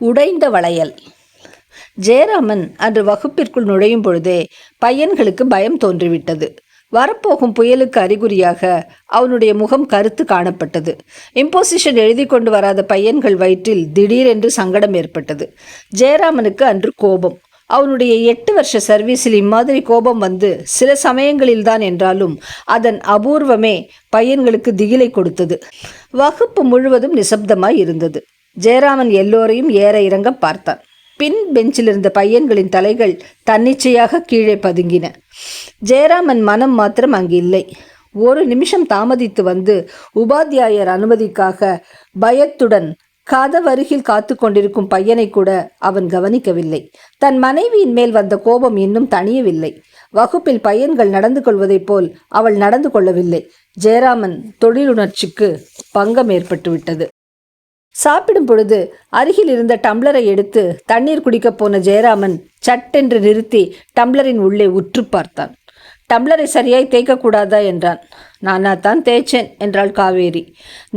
உடைந்த வளையல். ஜெயராமன் அன்று வகுப்பிற்குள் நுழையும் பொழுதே பையன்களுக்கு பயம் தோன்றிவிட்டது. வரப்போகும் புயலுக்கு அறிகுறியாக அவனுடைய முகம் கருத்து காணப்பட்டது. இம்போசிஷன் எழுதி கொண்டு வராத பையன்கள் வயிற்றில் திடீரென்று சங்கடம் ஏற்பட்டது. ஜெயராமனுக்கு அன்று கோபம். அவனுடைய எட்டு வருஷ சர்வீஸில் இம்மாதிரி கோபம் வந்து சில சமயங்களில்தான் என்றாலும் அதன் அபூர்வமே பையன்களுக்கு திகிலை கொடுத்தது. வகுப்பு முழுவதும் நிசப்தமாய் இருந்தது. ஜெயராமன் எல்லோரையும் ஏற இறங்க பார்த்தான். பின் பெஞ்சில் இருந்த பையன்களின் தலைகள் தன்னிச்சையாக கீழே பதுங்கின. ஜெயராமன் மனம் மாத்திரம் அங்கு இல்லை. ஒரு நிமிஷம் தாமதித்து வந்து உபாத்தியாயர் அனுமதிக்காக பயத்துடன் கதவருகில் காத்து கொண்டிருக்கும் பையனை கூட அவன் கவனிக்கவில்லை. தன் மனைவியின் மேல் வந்த கோபம் இன்னும் தணியவில்லை. வகுப்பில் பையன்கள் நடந்து கொள்வதைப் போல் அவள் நடந்து கொள்ளவில்லை. ஜெயராமன் தொழிலுணர்ச்சிக்கு பங்கம் ஏற்பட்டுவிட்டது. சாப்பிடும் பொழுது அருகில் இருந்த டம்ளரை எடுத்து தண்ணீர் குடிக்கப் போன ஜெயராமன் சட்டென்று நிறுத்தி டம்ளரின் உள்ளே உற்று பார்த்தான். டம்ளரை சரியாய் தேய்க்கக்கூடாதா என்றான். நானா தான் தேய்ச்சேன் என்றாள் காவேரி.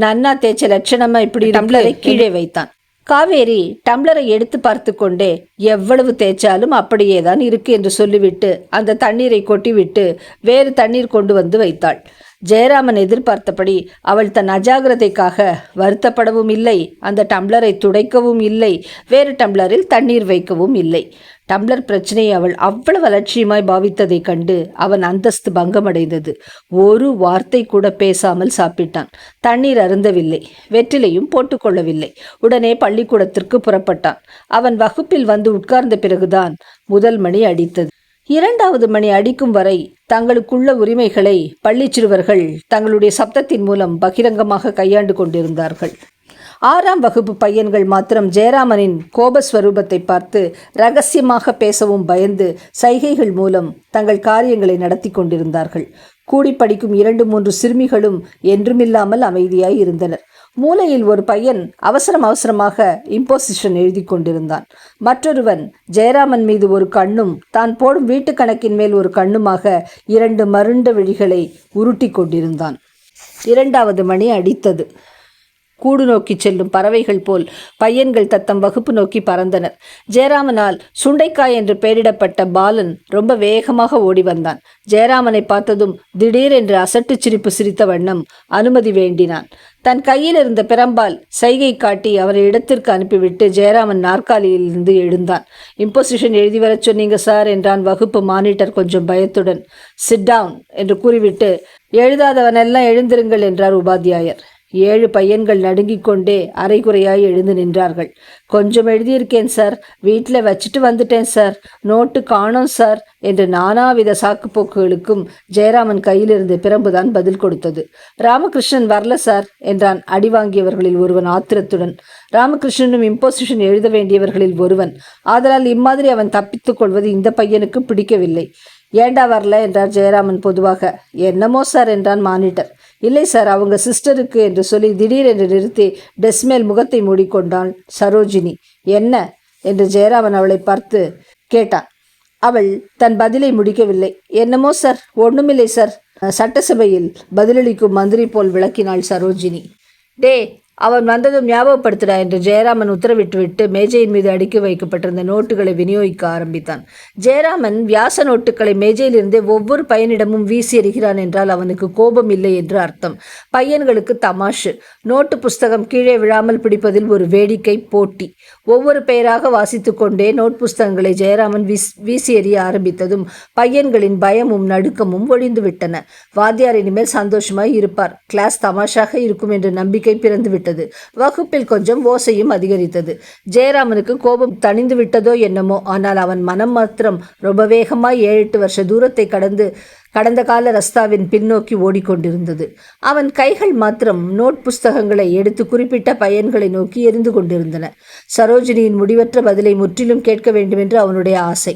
நன்னா தேய்ச்ச லட்சணமா இப்படி டம்ளரை கீழே வைத்தான். காவேரி டம்ளரை எடுத்து பார்த்து கொண்டே எவ்வளவு தேய்ச்சாலும் அப்படியே தான் இருக்கு என்று சொல்லிவிட்டு அந்த தண்ணீரை கொட்டிவிட்டு வேறு தண்ணீர் கொண்டு வந்து வைத்தாள். ஜெயராமன் எதிர்பார்த்தபடி அவள் தன் அஜாகிரதைக்காக வருத்தப்படவும் இல்லை அந்த டம்ளரை துடைக்கவும் இல்லை வேறு டம்ளரில் தண்ணீர் வைக்கவும் இல்லை. டம்ளர் பிரச்சனையை அவள் அவ்வளவு அலட்சியமாய் பாவித்ததைக் கண்டு அவன் அந்தஸ்து பங்கமடைந்தது. ஒரு வார்த்தை கூட பேசாமல் சாப்பிட்டான். தண்ணீர் அருந்தவில்லை வெற்றிலையும் போட்டுக்கொள்ளவில்லை உடனே பள்ளிக்கூடத்திற்கு புறப்பட்டான். அவன் வகுப்பில் வந்து உட்கார்ந்த பிறகுதான் முதல் மணி அடித்தது. இரண்டாவது மணி அடிக்கும் வரை தங்களுக்குள்ள உரிமைகளை பள்ளிச் சிறுவர்கள் தங்களுடைய சப்தத்தின் மூலம் பகிரங்கமாக கையாண்டு கொண்டிருந்தார்கள். ஆறாம் வகுப்பு பையன்கள் மாத்திரம் ஜெயராமனின் கோபஸ்வரூபத்தை பார்த்து ரகசியமாக பேசவும் பயந்து சைகைகள் மூலம் தங்கள் காரியங்களை நடத்தி கொண்டிருந்தார்கள். கூடி படிக்கும் இரண்டு மூன்று சிறுமிகளும் என்றுமில்லாமல் அமைதியாய் இருந்தனர். மூலையில் ஒரு பையன் அவசரம் அவசரமாக இம்போசிஷன் எழுதி கொண்டிருந்தான். மற்றொருவன் ஜெயராமன் மீது ஒரு கண்ணும் தான் போடும் வீட்டு கணக்கின் மேல் ஒரு கண்ணுமாக இரண்டு மருண்ட விழிகளை உருட்டி கொண்டிருந்தான். இரண்டாவது மணி அடித்தது. கூடு நோக்கி செல்லும் பறவைகள் போல் பையன்கள் தத்தம் வகுப்பு நோக்கி பறந்தனர். ஜெயராமனால் சுண்டைக்காய் என்று பெயரிடப்பட்ட பாலன் ரொம்ப வேகமாக ஓடி வந்தான். ஜெயராமனை பார்த்ததும் திடீரென்று அசட்டு சிரிப்பு சிரித்த வண்ணம் அனுமதி வேண்டினான். தன் கையில் இருந்த பிரம்பால் சைகை காட்டி அவரை இடத்திற்கு அனுப்பிவிட்டு ஜெயராமன் நாற்காலியிலிருந்து எழுந்தான். இம்போசிஷன் எழுதி வரச் சொன்னீங்க சார் என்றான் வகுப்பு மானிட்டர் கொஞ்சம் பயத்துடன். சிட் டவுன் என்று கூறிவிட்டு எழுதாதவனெல்லாம் எழுந்திருங்கள் என்றார் உபாத்தியாயர். ஏழு பையன்கள் நடுங்கிக் கொண்டே அரைகுறையாய் எழுந்து நின்றார்கள். கொஞ்சம் எழுதியிருக்கேன் சார். வீட்டில் வச்சுட்டு வந்துட்டேன் சார். நோட்டு காணோம் சார் என்று நானாவித சாக்குப்போக்குகளுக்கும் ஜெயராமன் கையிலிருந்து பிரம்புதான் பதில் கொடுத்தது. ராமகிருஷ்ணன் வரல சார் என்றான் அடி வாங்கியவர்களில் ஒருவன் ஆத்திரத்துடன். ராமகிருஷ்ணனும் இம்போசிஷன் எழுத வேண்டியவர்களில் ஒருவன். ஆதலால் இம்மாதிரி அவன் தப்பித்துக் கொள்வது இந்த பையனுக்கு பிடிக்கவில்லை. ஏண்டா வரல? என்றார் ஜெயராமன் பொதுவாக. என்னமோ சார் என்றான் மானிட்டர். இல்லை சார் அவங்க சிஸ்டருக்கு என்று சொல்லி திடீரென்று நிறுத்தி டெஸ்மேல் முகத்தை மூடிக்கொண்டாள் சரோஜினி. என்ன? என்று ஜெயராமன் அவளை பார்த்து கேட்டான். அவள் தன் பதிலை முடிக்கவில்லை. என்னமோ சார் ஒன்றுமில்லை சார். சட்டசபையில் பதிலளிக்கும் மந்திரி போல் விளக்கினாள் சரோஜினி. டே அவன் வந்ததும் ஞாபகப்படுத்துடா என்று ஜெயராமன் உத்தரவிட்டுவிட்டு மேஜையின் மீது அடுக்கி வைக்கப்பட்டிருந்த நோட்டுகளை விநியோகிக்க ஆரம்பித்தான். ஜெயராமன் வியாச நோட்டுகளை மேஜையிலிருந்தே ஒவ்வொரு பையனிடமும் வீசி எறிகிறான் என்றால் அவனுக்கு கோபம் இல்லை என்று அர்த்தம். பையன்களுக்கு தமாஷு. நோட்டு புஸ்தகம் கீழே விழாமல் பிடிப்பதில் ஒரு வேடிக்கை போட்டி. ஒவ்வொரு பெயராக வாசித்து கொண்டே நோட் புஸ்தகங்களை ஜெயராமன் வீஸ் வீசி எறிய ஆரம்பித்ததும் பையன்களின் பயமும் நடுக்கமும் ஒழிந்துவிட்டன. வாத்தியார் இனிமேல் சந்தோஷமாய் இருப்பார். கிளாஸ் தமாஷாக இருக்கும் என்ற நம்பிக்கை பிறந்துவிட்டது. விட்டது வகுப்பில் கொஞ்சம் ஓசையும் அதிகரித்தது. ஜெயராமனுக்கு கோபம் தணிந்து விட்டதோ என்னமோ ஆனால் அவன் மனம் மாத்திரம் ரொம்ப வேகமாய் ஏழு எட்டு வருஷ தூரத்தை கடந்து கடந்த கால ரஸ்தாவின் பின்னோக்கி ஓடிக்கொண்டிருந்தது. அவன் கைகள் மாத்திரம் நோட் புஸ்தகங்களை எடுத்து குறிப்பிட்ட பையன்களை நோக்கி எரிந்து கொண்டிருந்தன. சரோஜினியின் முடிவற்ற பதிலை முற்றிலும் கேட்க வேண்டுமென்று அவனுடைய ஆசை.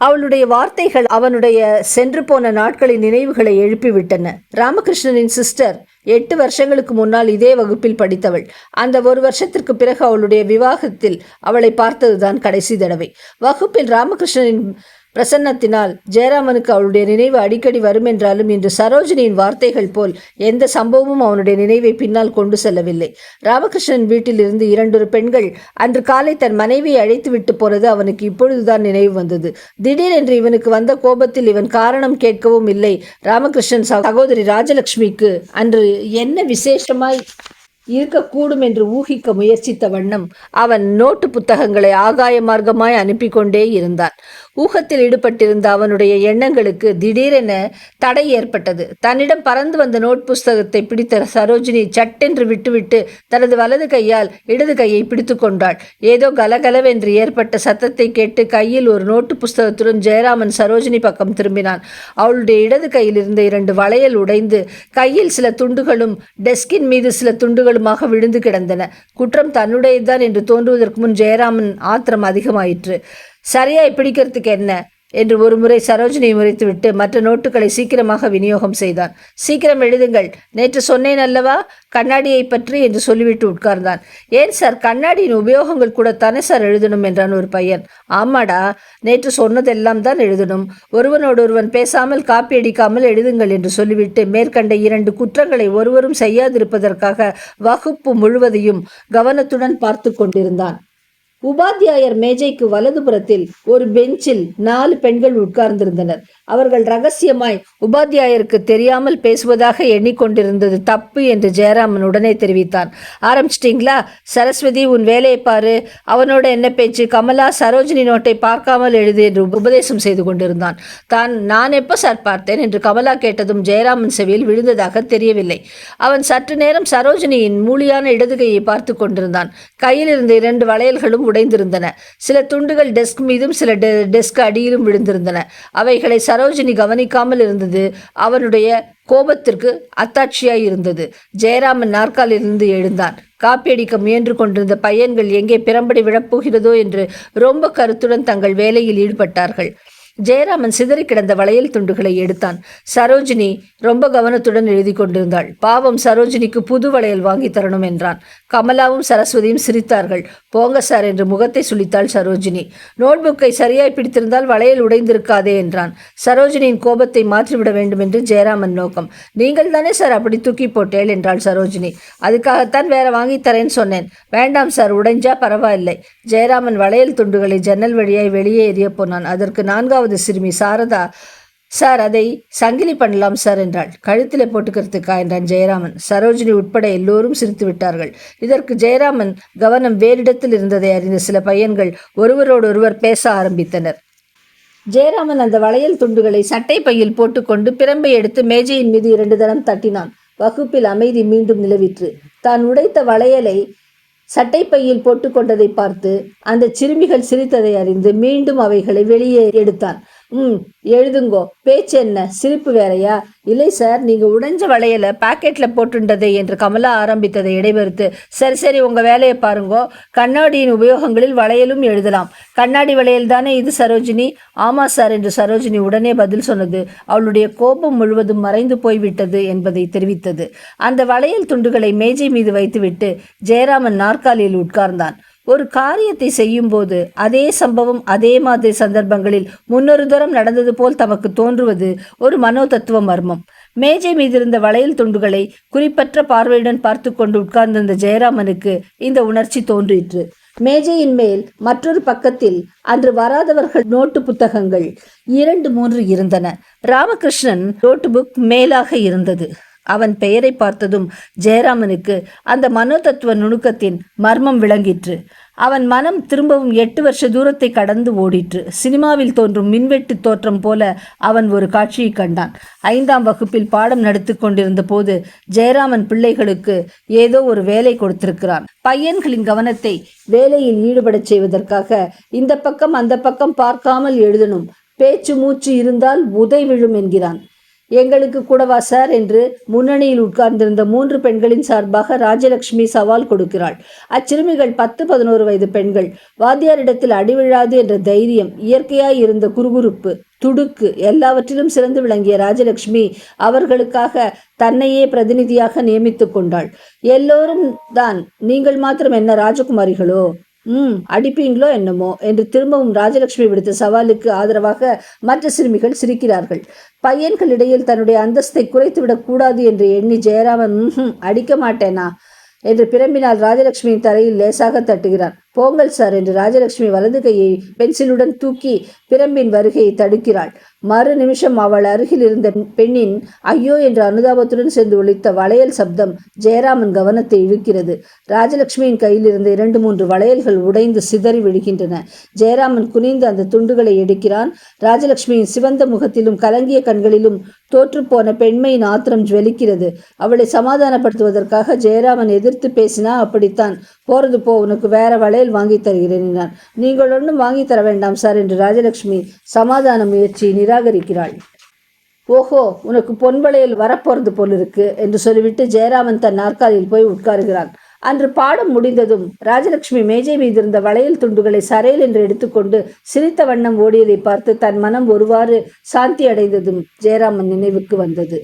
அவளுடைய வார்த்தைகள் அவனுடைய சென்று போன நாட்களின் நினைவுகளை எழுப்பிவிட்டன. ராமகிருஷ்ணனின் சிஸ்டர் எட்டு வருஷங்களுக்கு முன்னால் இதே வகுப்பில் படித்தவள். அந்த ஒரு வருஷத்திற்கு பிறகு அவளுடைய விவாகத்தில் அவளை பார்த்ததுதான் கடைசி தடவை. வகுப்பில் ராமகிருஷ்ணனின் பிரசன்னத்தினால் ஜெயராமனுக்கு அவளுடைய நினைவு அடிக்கடி வரும் என்றாலும் இன்று சரோஜினியின் வார்த்தைகள் போல் எந்த சம்பவமும் அவனுடைய நினைவை பின்னால் கொண்டு செல்லவில்லை. ராமகிருஷ்ணன் வீட்டிலிருந்து இரண்டொரு பெண்கள் அன்று காலை தன் மனைவியை அழைத்து விட்டு போனது அவனுக்கு இப்பொழுதுதான் நினைவு வந்தது. திடீரென்று இவனுக்கு வந்த கோபத்தில் இவன் காரணம் கேட்கவும் இல்லை. ராமகிருஷ்ணன் சகோதரி ராஜலட்சுமிக்கு அன்று என்ன விசேஷமாய் இருக்கக்கூடும் என்று ஊகிக்க முயற்சித்த வண்ணம் அவன் நோட்டு புத்தகங்களை ஆகாய மார்க்கமாய் அனுப்பி கொண்டே இருந்தான். ஊகத்தில் ஈடுபட்டிருந்த அவனுடைய எண்ணங்களுக்கு திடீரென தடை ஏற்பட்டது. தன்னிடம் பறந்து வந்த நோட் புஸ்தகத்தை பிடித்த சரோஜினி சட்டென்று விட்டுவிட்டு தனது வலது கையால் இடது கையை பிடித்து கொண்டாள். ஏதோ கலகலவென்று ஏற்பட்ட சத்தத்தை கேட்டு கையில் ஒரு நோட்டு புஸ்தகத்துடன் ஜெயராமன் சரோஜினி பக்கம் திரும்பினான். அவளுடைய இடது கையில் இருந்த இரண்டு வளையல் உடைந்து கையில் சில துண்டுகளும் டெஸ்கின் மீது சில துண்டுகள் துண்டுகளுமாக விழுந்து கிடந்தன. குற்றம் தன்னுடையதுதான் என்று தோன்றுவதற்கு முன் ஜெயராமன் ஆத்திரம் அதிகமாயிற்று. சரியாய் பிடிக்கிறதுக்கு என்ன? என்று ஒரு முறை சரோஜினி முறைத்துவிட்டு மற்ற நோட்டுகளை சீக்கிரமாக விநியோகம் செய்தான். சீக்கிரம் எழுதுங்கள். நேற்று சொன்னேன் அல்லவா? கண்ணாடியை பற்றி என்று சொல்லிவிட்டு உட்கார்ந்தான். ஏன் சார்? கண்ணாடியின் உபயோகங்கள் கூட தானே சார் எழுதணும் என்றான் ஒரு பையன். ஆமாடா நேற்று சொன்னதெல்லாம் தான் எழுதணும். ஒருவனோடு ஒருவன் பேசாமல் காப்பி அடிக்காமல் எழுதுங்கள் என்று சொல்லிவிட்டு மேற்கண்ட இரண்டு குற்றங்களை ஒருவரும் செய்யாதிருப்பதற்காக வகுப்பு முழுவதையும் கவனத்துடன் பார்த்து கொண்டிருந்தான். உபாத்தியாயர் மேஜைக்கு வலதுபுறத்தில் ஒரு பெஞ்சில் நாலு பெண்கள் உட்கார்ந்திருந்தனர். அவர்கள் ரகசியமாய் உபாத்தியாயருக்கு தெரியாமல் பேசுவதாக எண்ணிக்கொண்டிருந்தது தப்பு என்று ஜெயராமன் உடனே தெரிவித்தான். ஆரம்பிச்சிட்டிங்களா? சரஸ்வதி உன் வேலையை பாரு. அவனோட என்ன பேச்சு? கமலா சரோஜினி நோட்டை பார்க்காமல் எழுது என்று உபதேசம் செய்து கொண்டிருந்தான். தான் நான் எப்போ சார் பார்த்தேன்? என்று கமலா கேட்டதும் ஜெயராமன் செவியில் விழுந்ததாக தெரியவில்லை. அவன் சற்று நேரம் சரோஜினியின் மூலியான இடதுகையை பார்த்து கொண்டிருந்தான். கையில் இருந்த இரண்டு வளையல்களும் உடைந்திருந்தன. சில துண்டுகள் டெஸ்க் மீதும் சில டெஸ்க் அடியிலும் விழுந்திருந்தன. அவைகளை சரோஜினி கவனிக்காமல் இருந்தது. அவனுடைய கோபத்திற்கு அத்தாட்சியாய் இருந்தது. ஜெயராமன் நாற்காலிலிருந்து எழுந்தான். காப்பியடிக்க முயன்று கொண்டிருந்த பையன்கள் எங்கே பிறம்படி விழப்போகிறதோ என்று ரொம்ப கருத்துடன் தங்கள் வேலையில் ஈடுபட்டார்கள். ஜெயராமன் சிதறி கிடந்த வளையல் துண்டுகளை எடுத்தான். சரோஜினி ரொம்ப கவனத்துடன் எழுதி கொண்டிருந்தாள். பாவம் சரோஜினிக்கு புது வளையல் வாங்கி தரணும் என்றான். கமலாவும் சரஸ்வதியும் சிரித்தார்கள். போங்க சார் என்று முகத்தை சுழித்தாள் சரோஜினி. நோட்புக்கை சரியாய் பிடித்திருந்தால் வளையல் உடைந்திருக்காதே என்றான். சரோஜினியின் கோபத்தை மாற்றிவிட வேண்டும் என்று ஜெயராமன் நோக்கம். நீங்கள் தானே சார் அப்படி தூக்கி போட்டேள் என்றாள் சரோஜினி. அதுக்காகத்தான் வேற வாங்கி தரேன்னு சொன்னேன். வேண்டாம் சார் உடைஞ்சா பரவாயில்லை. ஜெயராமன் வளையல் துண்டுகளை ஜன்னல் வழியாய் வெளியே எறிய போனான். அதற்கு நான்காவது சிறுமி சாரதா சார் அதை சங்கிலி பண்ணலாம் சார் என்றாள். கழுத்தில் போட்டுக்கிறதுக்கா? என்றான் ஜெயராமன். சரோஜினி உட்பட எல்லோரும் சிரித்து விட்டார்கள். இதற்கு ஜெயராமன் கவனம் வேறிடத்தில் இருந்ததை அறிந்த சில பையன்கள் ஒருவரோடொருவர் பேச ஆரம்பித்தனர். ஜெயராமன் அந்த வளையல் துண்டுகளை சட்டை பையில் போட்டுக்கொண்டு பிரம்பை எடுத்து மேஜையின் மீது இரண்டு தரம் தட்டினான். வகுப்பில் அமைதி மீண்டும் நிலவிற்று. தான் உடைத்த வளையலை சட்டைப்பையில் போட்டுக்கொண்டதை பார்த்து அந்த சிறுமிகள் சிரித்ததை அறிந்து மீண்டும் அவைகளை வெளியே எடுத்தான். ம் எழுதுங்கோ. பேச்சு என்ன? சிரிப்பு வேறையா? இல்லை சார் நீங்கள் உடைஞ்ச வளையல பாக்கெட்டில் போட்டுண்டது என்று கமலா ஆரம்பித்ததை இடைமறுத்து சரி சரி உங்கள் வேலையை பாருங்கோ. கண்ணாடியின் உபயோகங்களில் வளையலும் எழுதலாம். கண்ணாடி வளையல் தானே இது சரோஜினி? ஆமா சார் என்று சரோஜினி உடனே பதில் சொன்னது. அவளுடைய கோபம் முழுவதும் மறைந்து போய்விட்டது என்பதை தெரிவித்தது. அந்த வளையல் துண்டுகளை மேஜை மீது வைத்துவிட்டு ஜெயராமன் நாற்காலியில் உட்கார்ந்தான். ஒரு காரியத்தை செய்யும்போது அதே சம்பவம் அதே மாதிரி சந்தர்ப்பங்களில் முன்னொரு தூரம் நடந்தது போல் தமக்கு தோன்றுவது ஒரு மனோதத்துவ மர்மம். மேஜை மீதிருந்த வளையல் துண்டுகளை குறிப்பற்ற பார்வையுடன் பார்த்து கொண்டு உட்கார்ந்திருந்த ஜெயராமனுக்கு இந்த உணர்ச்சி தோன்றிற்று. மேஜையின் மேல் மற்றொரு பக்கத்தில் அன்று வராதவர்கள் நோட்டு புத்தகங்கள் இரண்டு மூன்று இருந்தன. ராமகிருஷ்ணன் நோட்டு புக் மேலாக இருந்தது. அவன் பெயரை பார்த்ததும் ஜெயராமனுக்கு அந்த மனோதத்துவ நுணுக்கத்தின் மர்மம் விளங்கிற்று. அவன் மனம் திரும்பவும் எட்டு வருஷ தூரத்தை கடந்து ஓடிற்று. சினிமாவில் தோன்றும் மின்வெட்டு தோற்றம் போல அவன் ஒரு காட்சியை கண்டான். ஐந்தாம் வகுப்பில் பாடம் நடத்தி கொண்டிருந்த போது ஜெயராமன் பிள்ளைகளுக்கு ஏதோ ஒரு வேலை கொடுத்திருக்கிறான். பையன்களின் கவனத்தை வேலையில் ஈடுபடச் செய்வதற்காக இந்த பக்கம் அந்த பக்கம் பார்க்காமல் எழுதணும். பேச்சு மூச்சு இருந்தால் உதை விழும் என்கிறான். எங்களுக்கு கூடவா சார்? என்று முன்னணியில் உட்கார்ந்திருந்த மூன்று பெண்களின் சார்பாக ராஜலட்சுமி சவால் கொடுக்கிறாள். அச்சிறுமிகள் பத்து பதினோரு வயது பெண்கள். வாத்தியாரிடத்தில் அடிவிழாது என்ற தைரியம் இயற்கையாய் இருந்த குறுகுறுப்பு துடுக்கு எல்லாவற்றிலும் சிறந்து விளங்கிய ராஜலட்சுமி அவர்களுக்காக தன்னையே பிரதிநிதியாக நியமித்து கொண்டாள். எல்லோரும் தான் நீங்கள் மாத்திரம் என்ன ராஜகுமாரிகளோ? ம் அடிப்பீங்களோ என்னமோ என்று திரும்பவும் ராஜலட்சுமி விடுத்த சவாலுக்கு ஆதரவாக மற்ற சிறுமிகள் சிரிக்கிறார்கள். பையன்களிடையில் தன்னுடைய அந்தஸ்தை குறைத்துவிடக் கூடாது என்று எண்ணி ஜெயராமன் அடிக்க மாட்டேனா? என்று பிரம்பினால் ராஜலட்சுமியின் தலையில் லேசாக தட்டுகிறான். போங்கல் சார் என்று ராஜலட்சுமி வலது கையை பென்சிலுடன் தூக்கி பிரம்பின் வருகையை தடுக்கிறாள். மறு நிமிஷம் அவள் அருகில் இருந்த பெண்ணின் ஐயோ என்ற அனுதாபத்துடன் சேர்ந்து ஒழித்த வளையல் சப்தம் ஜெயராமன் கவனத்தை இழுக்கிறது. ராஜலட்சுமியின் கையில் இருந்த இரண்டு மூன்று வளையல்கள் உடைந்து சிதறி விடுகின்றன ஜெயராமன் குனிந்து அந்த துண்டுகளை எடுக்கிறான். ராஜலட்சுமியின் சிவந்த முகத்திலும் கலங்கிய கண்களிலும் தோற்றுப்போன பெண்மையின் ஆத்திரம் ஜுவலிக்கிறது. அவளை சமாதானப்படுத்துவதற்காக ஜெயராமன் எதிர்த்து பேசினா அப்படித்தான். போறது போ உனக்கு வேற வளையல் வாங்கி தருகிறேன் என்றான். நீங்கள் ஒன்றும் வாங்கி தர வேண்டாம் சார் என்று ராஜலட்சுமி சமாதான முயற்சியை நிராகரிக்கிறாள். ஓஹோ உனக்கு பொன் வளையல் வரப்போறது போல் இருக்கு என்று சொல்லிவிட்டு ஜெயராமன் தன் நாற்காலியில் போய் உட்காருகிறான். அன்று பாடம் முடிந்ததும் ராஜலட்சுமி மேஜை மீது இருந்த வளையல் துண்டுகளை சரையல் என்று எடுத்துக்கொண்டு சிரித்த வண்ணம் ஓடியதை பார்த்து தன் மனம் ஒருவாறு சாந்தி அடைந்ததும் ஜெயராமன் நினைவுக்கு வந்தது.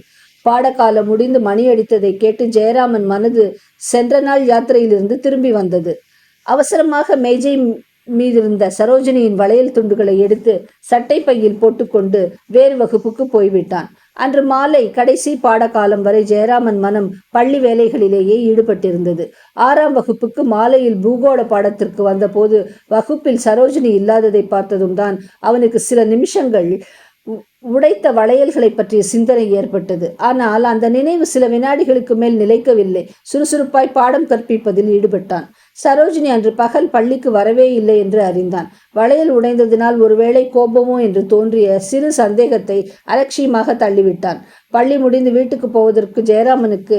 பாடக்காலம் முடிந்து மணி அடித்ததை கேட்டு ஜெயராமன் மனது சென்ற நாள் யாத்திரையிலிருந்து திரும்பி வந்தது. அவசரமாக மேஜை மீதிருந்த சரோஜினியின் வளையல் துண்டுகளை எடுத்து சட்டை பையில் போட்டுக்கொண்டு வேறு வகுப்புக்கு போய்விட்டான். அன்று மாலை கடைசி பாடகாலம் வரை ஜெயராமன் மனம் பள்ளி வேலைகளிலேயே ஈடுபட்டிருந்தது. ஆறாம் வகுப்புக்கு மாலையில் பூகோள பாடத்திற்கு வந்தபோது வகுப்பில் சரோஜினி இல்லாததை பார்த்ததும் தான் அவனுக்கு சில நிமிஷங்கள் உடைத்த வளையல்களை பற்றிய சிந்தனை ஏற்பட்டது. ஆனால் அந்த நினைவு சில வினாடிகளுக்கு மேல் நிலைக்கவில்லை. சுறுசுறுப்பாய் பாடம் கற்பிப்பதில் ஈடுபட்டான். சரோஜினி அன்று பகல் பள்ளிக்கு வரவே இல்லை என்று அறிந்தான். வளையல் உடைந்ததினால் ஒருவேளை கோபமோ என்று தோன்றிய சிறு சந்தேகத்தை அலட்சியமாக தள்ளிவிட்டான். பள்ளி முடிந்து வீட்டுக்கு போவதற்கு ஜெயராமனுக்கு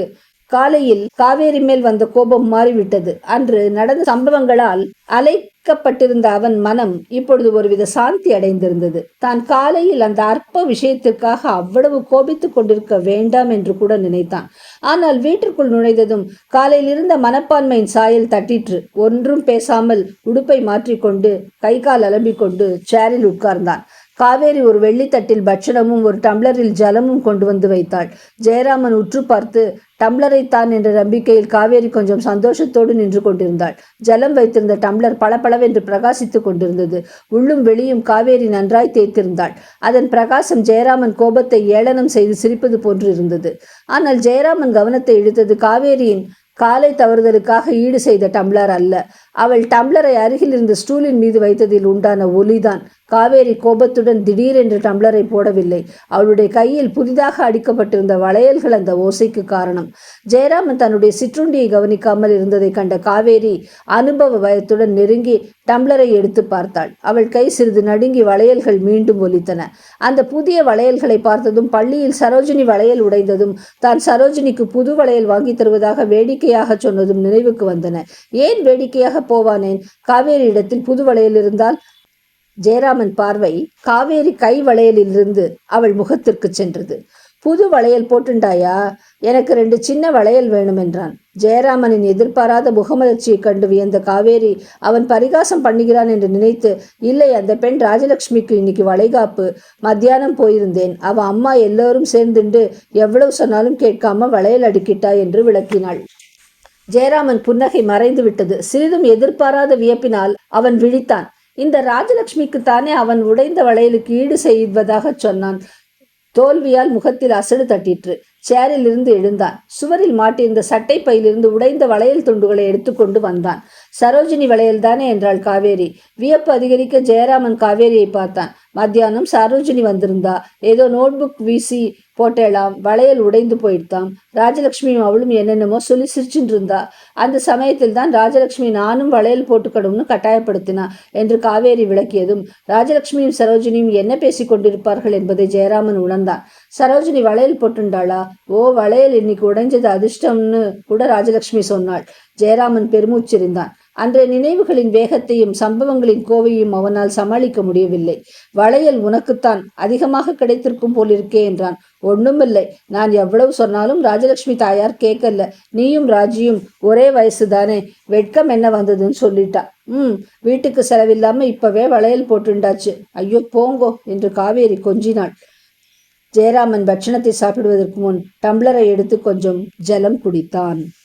காலையில் காவேரி மேல் வந்த கோபம் மாறிவிட்டது. அன்று நடந்த சம்பவங்களால் அலைக்கப்பட்டிருந்த அவன் மனம் இப்பொழுது ஒருவித சாந்தி அடைந்திருந்தது. தான் காலையில் அந்த அற்ப விஷயத்திற்காக அவ்வளவு கோபித்துக் கொண்டிருக்க வேண்டாம் என்று கூட நினைத்தான். ஆனால் வீட்டிற்குள் நுழைந்ததும் காலையில் இருந்த மனப்பான்மையின் சாயல் தட்டிற்று. ஒன்றும் பேசாமல் உடுப்பை மாற்றிக்கொண்டு கை கால் அலம்பிக் கொண்டு சேரில் உட்கார்ந்தான். காவேரி ஒரு வெள்ளித்தட்டில் பட்சணமும் ஒரு டம்ளரில் ஜலமும் கொண்டு வந்து வைத்தாள். ஜெயராமன் உற்று பார்த்து டம்ளரை தான் என்ற நம்பிக்கையில் காவேரி கொஞ்சம் சந்தோஷத்தோடு நின்று கொண்டிருந்தாள். ஜலம் வைத்திருந்த டம்ளர் பளபளவென்று பிரகாசித்துக் கொண்டிருந்தது. உள்ளும் வெளியும் காவேரி நன்றாய் தேய்த்திருந்தாள். அதன் பிரகாசம் ஜெயராமன் கோபத்தை ஏளனம் செய்து சிரிப்பது போன்று இருந்தது. ஆனால் ஜெயராமன் கவனத்தை இழுத்தது காவேரியின் காலை தவறுதலுக்காக ஈடு செய்த டம்ளர் அல்ல. அவள் டம்ளரை அருகில் இருந்த ஸ்டூலின் மீது வைத்ததில் உண்டான ஒலிதான் காவேரி கோபத்துடன் திடீரென்று டம்ளரை போடவில்லை. அவளுடைய கையில் புதிதாக அடிக்கப்பட்டிருந்த வளையல்கள் அந்த ஓசைக்கு காரணம். ஜெயராமன் தன்னுடைய சிற்றுண்டியை கவனிக்காமல் இருந்ததை கண்ட காவேரி அனுபவ பயத்துடன் நெருங்கி டம்ளரை எடுத்து பார்த்தாள். அவள் கை சிறிது நடுங்கி வளையல்கள் மீண்டும் ஒலித்தன. அந்த புதிய வளையல்களை பார்த்ததும் பள்ளியில் சரோஜினி வளையல் உடைந்ததும் தான் சரோஜினிக்கு புது வளையல் வாங்கி தருவதாக வேடிக்கையாக சொன்னதும் நினைவுக்கு வந்தன. ஏன் வேடிக்கையாக போவானேன்? காவேரி இடத்தில் புது வளையல் இருந்தால் ஜெயராமன் பார்வை காவேரி கை வளையலிலிருந்து அவள் முகத்திற்கு சென்றது. புது வளையல் போட்டுண்டாயா? எனக்கு ரெண்டு சின்ன வளையல் வேணும் என்றான் ஜெயராமனின் எதிர்பாராத முகமலர்ச்சியை கண்டு வியந்த காவேரி அவன் பரிகாசம் பண்ணுகிறான் என்று நினைத்து இல்லை அந்த பெண் ராஜலட்சுமிக்கு இன்னைக்கு வளைகாப்பு. மத்தியானம் போயிருந்தேன். அவ அம்மா எல்லோரும் சேர்ந்துண்டு எவ்வளவு சொன்னாலும் கேட்காம வளையல் அடுக்கிட்டா என்று விளக்கினாள். ஜெயராமன் புன்னகை மறைந்து விட்டது சிறிதும் எதிர்பாராத வியப்பினால் அவன் விழித்தான். இந்த ராஜலட்சுமிக்கு தானே அவன் உடைந்த வளையலுக்கு ஈடு செய்வதாக சொன்னான். தோல்வியால் முகத்தில் அசடு தட்டிற்று. சேரில் இருந்து எழுந்தான். சுவரில் மாட்டியிருந்த சட்டை பையிலிருந்து உடைந்த வளையல் துண்டுகளை எடுத்துக்கொண்டு வந்தான். சரோஜினி வளையல் தானே என்றாள் காவேரி. வியப்பு அதிகரிக்க ஜெயராமன் காவேரியை பார்த்தான். மத்தியானம் சரோஜினி வந்திருந்தா. ஏதோ நோட்புக் வீசி போட்டேலாம் வளையல் உடைந்து போயிட்டான் ராஜலட்சுமியும் அவளும் என்னென்னமோ சொல்லி சிரிச்சுட்டு இருந்தா அந்த சமயத்தில் தான் ராஜலட்சுமி நானும் வளையல் போட்டுக்கணும்னு கட்டாயப்படுத்தினா என்று காவேரி விளக்கியதும் ராஜலட்சுமியும் சரோஜினியும் என்ன பேசிக் கொண்டிருப்பார்கள் என்பதை ஜெயராமன் உணர்ந்தான். சரோஜினி வளையல் போட்டுண்டாளா ஓ வளையல் இன்னைக்கு உடைஞ்சது அதிர்ஷ்டம்னு கூட ராஜலட்சுமி சொன்னாள். ஜெயராமன் பெருமூச்சிருந்தான். அன்றைய நினைவுகளின் வேகத்தையும் சம்பவங்களின் கோவையும் அவனால் சமாளிக்க முடியவில்லை. வளையல் உனக்குத்தான் அதிகமாக கிடைத்திருக்கும் போலிருக்கே என்றான். ஒண்ணுமில்லை. நான் எவ்வளவு சொன்னாலும் ராஜலட்சுமி தாயார் கேட்கல. நீயும் ராஜியும் ஒரே வயசு தானே வெட்கம் என்ன வந்ததுன்னு சொல்லிட்டா. ம் வீட்டுக்கு செலவில்லாம இப்பவே வளையல் போட்டுண்டாச்சு ஐயோ போங்கோ என்று காவேரி கொஞ்சினாள். ஜெயராமன் பட்சணத்தை சாப்பிடுவதற்கு முன் டம்ளரை எடுத்து கொஞ்சம் ஜலம் குடித்தான்.